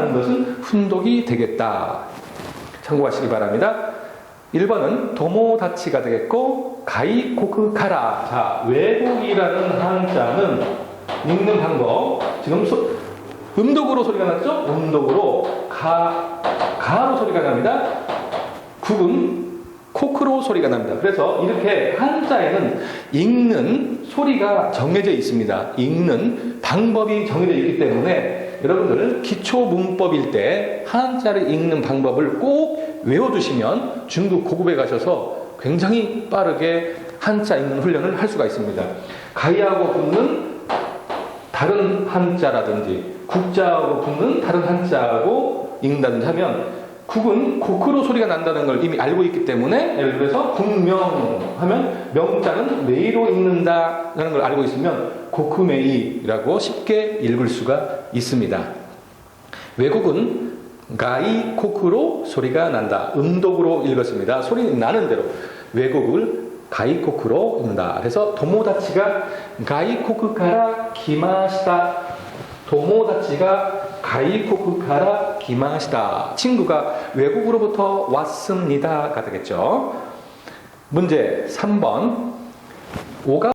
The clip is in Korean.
하는 것은 훈독이 되겠다. 참고하시기 바랍니다. 1번은 도모다치가 되겠고 가이코크카라. 자, 외국이라는 한자는 읽는 방법. 지금 소, 음독으로 소리가 났죠? 음독으로 가 가로 소리가 납니다. 국은 코크로 소리가 납니다. 그래서 이렇게 한자에는 읽는 소리가 정해져 있습니다. 읽는 방법이 정해져 있기 때문에 여러분들 기초 문법일 때 한자를 읽는 방법을 꼭 외워두시면 중급 고급에 가셔서 굉장히 빠르게 한자 읽는 훈련을 할 수가 있습니다. 가이하고 붙는 다른 한자라든지 국자하고 붙는 다른 한자하고 읽는다든지 하면 국은 코크로 소리가 난다는 걸 이미 알고 있기 때문에 예를 들어서 국명 하면 명자는 메이로 읽는다라는 걸 알고 있으면 코크메이라고 쉽게 읽을 수가 있습니다. 외국은 가이 코크로 소리가 난다. 음독으로 읽었습니다. 소리 나는 대로 외국을 가이 코크로 읽는다. 그래서 도모다치가 가이 코크카라 기마시다. 도모다치가 가이 코크카라 기마시다. 친구가 외국으로부터 왔습니다 가 되겠죠. 문제 3번. 오가